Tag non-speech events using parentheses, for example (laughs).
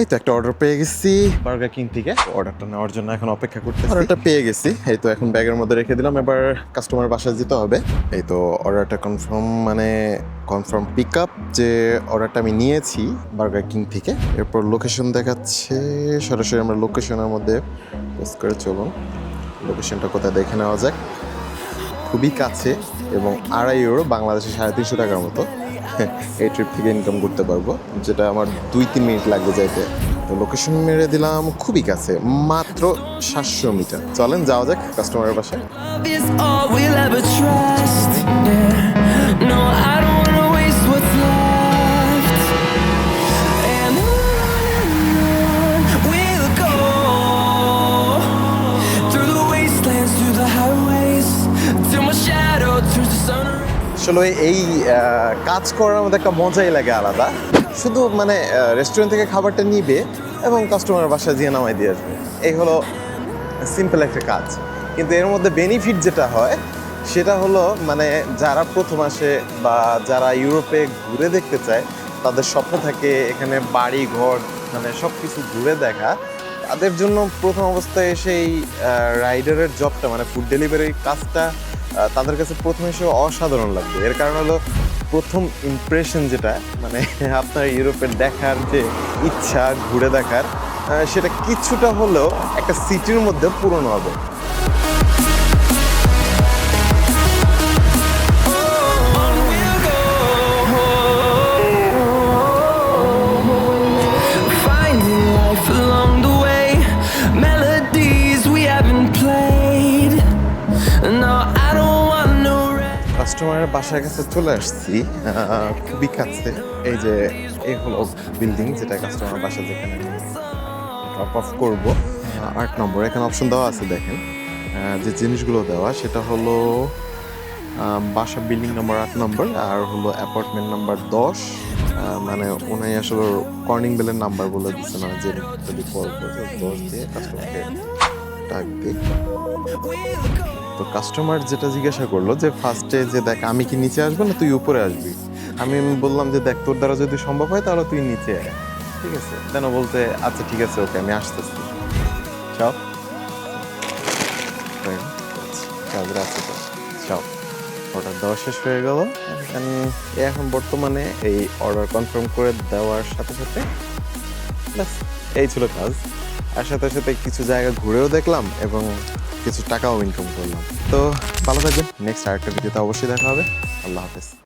এই তো একটা অর্ডার পেয়ে গেছি। বার্গার কিং থেকে। অর্ডারটা নেওয়ার জন্য এখন অপেক্ষা করতে অর্ডারটা পেয়ে গেছি। এই তো এখন ব্যাগের মধ্যে রেখে দিলাম। এবার কাস্টমার বাসায় যেতে হবে। এই তো অর্ডারটা কনফার্ম মানে কনফার্ম পিক আপ যে অর্ডারটা আমি নিয়েছি বার্গার কিং থেকে। এরপর লোকেশন দেখাচ্ছে। সরাসরি আমরা লোকেশনের মধ্যে পোস্ট করে চলুন। লোকেশনটা কোথায় দেখে নেওয়া যাক। খুবই কাছে এবং আড়াই ইউরো বাংলাদেশে সাড়ে তিনশো টাকার মতো। এই ট্রিপ থেকে ইনকাম করতে পারব, যেটা আমার দুই তিন মিনিট লাগবে যাইতে। তো লোকেশন মেরে দিলাম খুবই কাছে, মাত্র সাতশো মিটার চলেন, যাওয়া যাক কাস্টমারের বাসায়। আসলে এই কাজ করার মধ্যে একটা মজাই লাগে আলাদা। শুধু মানে রেস্টুরেন্ট থেকে খাবারটা নিবে এবং কাস্টমার বাসায় দিয়ে নামাই দিয়ে আসবে। এই হলো সিম্পল একটা কাজ। কিন্তু এর মধ্যে বেনিফিট যেটা হয়, সেটা হলো মানে যারা প্রথম আসে বা যারা ইউরোপে ঘুরে দেখতে চায়, তাদের স্বপ্ন থাকে এখানে বাড়ি, ঘর মানে সব কিছু ঘুরে দেখা। তাদের জন্য প্রথম অবস্থায় এসে এই রাইডারের জবটা মানে ফুড ডেলিভারির কাজটা তাদের কাছে প্রথমে সে অসাধারণ লাগবে। এর কারণ হলো প্রথম ইমপ্রেশন যেটা মানে (laughs) আপনার ইউরোপের দেখার যে ইচ্ছা, ঘুরে দেখার সেটা কিছুটা হলেও একটা সিটির মধ্যে পূরণ হবে। কাস্টমারের বাসার কাছে চলে আসছি খুবই কাছে। এই যে, এই হলো বিল্ডিং যেটা কাস্টমার বাসা যেখানে। ড্রপ অফ করব। আট নম্বর। এখানে অপশন দেওয়া আছে, দেখেন। যে জিনিসগুলো দেওয়া, সেটা হলো বাসা বিল্ডিং নম্বর আট নম্বর, আর হলো অ্যাপার্টমেন্ট নাম্বার দশ। মানে ওনাই আসলে কর্নিং বেলের নাম্বার বলে দিচ্ছে না, যে কল করে দশ দিয়ে কাস্টমারকে ডাক তো কাস্টমার যেটা জিজ্ঞাসা করল যে ফার্স্টে যে দেখ, আমি কি নিচে আসব না তুই উপরে আসবি? আমি বললাম যে, দেখ, তোর দ্বারা যদি সম্ভব হয় তাহলে তুই নিচে আয়। ঠিক আছে? ও বলতে আচ্ছা ঠিক আছে, ওকে, আমি আসতেছি। চাও? রাখছি তো। চাও। অর্ডার দেওয়া শেষ হয়ে গেল। এখন বর্তমানে এই অর্ডার কনফার্ম করে দেওয়ার সাথে সাথে এই ছিল কাজ। আর সাথে সাথে কিছু জায়গা ঘুরেও দেখলাম এবং কিছু টাকাও ইনকাম করলাম। তো ভালো থাকবেন। নেক্সট আরেকটা ভিডিওতে অবশ্যই দেখা হবে। আল্লাহ হাফেজ।